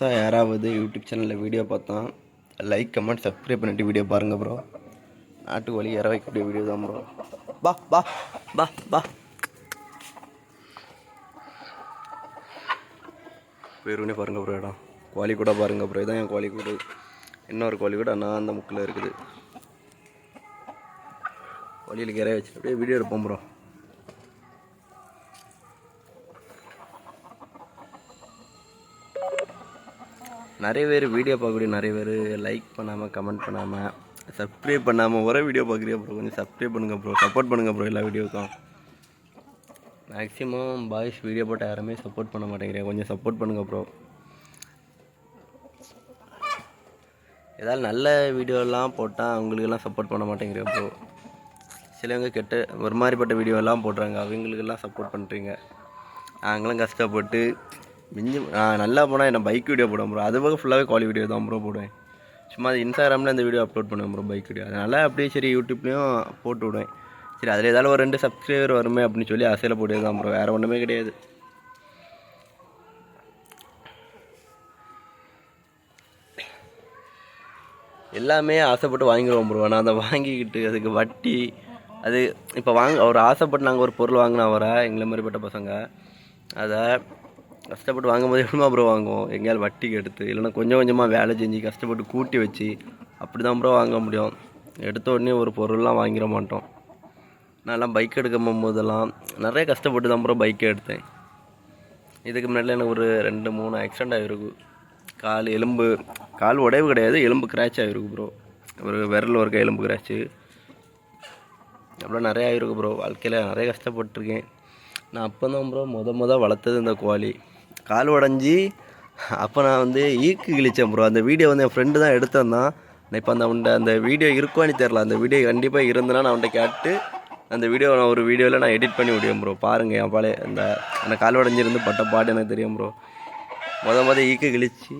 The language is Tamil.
புதுசாக யாராவது யூடியூப் சேனலில் வீடியோ பார்த்தா லைக் கமெண்ட் சப்ஸ்கிரைப் பண்ணிட்டு வீடியோ பாருங்கள் ப்ரோ நாட்டு வழி இற வைக்கக்கூடிய வீடியோ தான் ப்ரோ பா பா பா பா பேருனே பாருங்கள் ப்ரோ இடம். குவாலி கூட பாருங்கள் ப்ரோ இதான் என் குவாலி கூடு இன்னொரு குவாலி கூட நான் அந்த முக்கில் இருக்குது. கோழியில் இறைய வச்சுட்டு அப்படியே வீடியோ எடுப்போம் ப்ரோ நிறைய பேர் வீடியோ பார்க்கக்கூடிய நிறைய பேர் லைக் பண்ணாமல் கமெண்ட் பண்ணாமல் சப்ஸ்கிரைப் பண்ணாமல் ஒரே வீடியோ பார்க்குறியா ப்ரோ கொஞ்சம் சப்ஸ்கிரைப் பண்ணுங்கள் ப்ரோ சப்போர்ட் பண்ணுங்கள் ப்ரோ எல்லா வீடியோக்கும் மேக்ஸிமம் பாய்ஸ் வீடியோ போட்ட யாருமே சப்போர்ட் பண்ண மாட்டேங்கிறேன் கொஞ்சம் சப்போர்ட் பண்ணுங்கள் ப்ரோ ஏதாவது நல்ல வீடியோலாம் போட்டால் அவங்களுக்கெல்லாம் சப்போர்ட் பண்ண மாட்டேங்கிறீங்க ப்ரோ சிலவங்க கெட்ட ஒரு மாதிரிப்பட்ட வீடியோலாம் போடுறாங்க. அவங்களுக்கெல்லாம் சப்போர்ட் பண்ணுறீங்க நாங்களும் கஷ்டப்பட்டு மிஞ்சி நான் நல்லா போனால் என்ன பைக் வீடியோ போடுவேன் ப்ரோ அது போக ஃபுல்லாகவே குவாலி வீடியோ தான் ப்ரோ போடுவேன். சும்மா அது இன்ஸ்டாகிராமில் இந்த வீடியோ அப்லோட் பண்ணுவேன் ப்ரோ பைக் வீடியோ அதனால் அப்படியே சரி யூடியூப்லேயும் போட்டு விடுவேன். சரி அதில் ஏதாவது ஒரு ரெண்டு சப்ஸ்கிரைபர் வருமே அப்படின்னு சொல்லி ஆசையில் போட்டு தான் ப்ரோ வேறு ஒன்றுமே கிடையாது. எல்லாமே ஆசைப்பட்டு வாங்கிடுவோம் ப்ரோ நான் அதை வாங்கிக்கிட்டு அதுக்கு வட்டி அது இப்போ வாங்க ஒரு ஆசைப்பட்டு நாங்கள் ஒரு பொருள் வாங்கினா வர எங்களை மாதிரிப்பட்ட பசங்க. அதை கஷ்டப்பட்டு வாங்கும்போது எப்படிமா ப்ரோ வாங்குவோம்? எங்கேயாவது வட்டிக்கு எடுத்து இல்லைன்னா கொஞ்சம் கொஞ்சமாக வேலை செஞ்சு கஷ்டப்பட்டு கூட்டி வச்சு அப்படி தான் ப்ரோ வாங்க முடியும். எடுத்த உடனே ஒரு பொருள்லாம் வாங்கிட மாட்டோம். நான்லாம் பைக் எடுக்க போகும்போதெல்லாம் நிறைய கஷ்டப்பட்டு தான் ப்ரோ பைக்கே எடுத்தேன். இதுக்கு முன்னாடி எனக்கு ஒரு ரெண்டு மூணு ஆக்சிடெண்ட் ஆகிருக்கு கால் எலும்பு கால் உடைவு கிடையாது எலும்பு கிராச் ஆகிருக்கு ப்ரோ ஒரு விரல் ஒரு எலும்பு கிராச்சு அவ்வளோ நிறையா ஆகிருக்கு ப்ரோ வாழ்க்கையில் நிறைய கஷ்டப்பட்டிருக்கேன். நான் அப்போ தான் ப்ரோ மொத மொதல் வளர்த்தது இந்த கோழி கால் உடஞ்சி அப்போ நான் வந்து ஈக்கு கிழிச்சேன் ப்ரோ அந்த வீடியோ வந்து என் ஃப்ரெண்டு தான் எடுத்திருந்தான். நான் இப்போ அந்த அவன்கிட்ட அந்த வீடியோ இருக்குவான்னு தெரில அந்த வீடியோ கண்டிப்பாக இருந்தேன்னா நான் அவன்கிட்ட கேட்டு அந்த வீடியோ நான் ஒரு வீடியோவில் நான் எடிட் பண்ணி விடுவேன் ப்ரோ பாருங்கள் என் பழைய அந்த அந்த கால் உடஞ்சிருந்து பட்ட பாட்டு எனக்கு தெரியும் ப்ரோ மொதல் மொதல் ஈக்கு கிழிச்சு.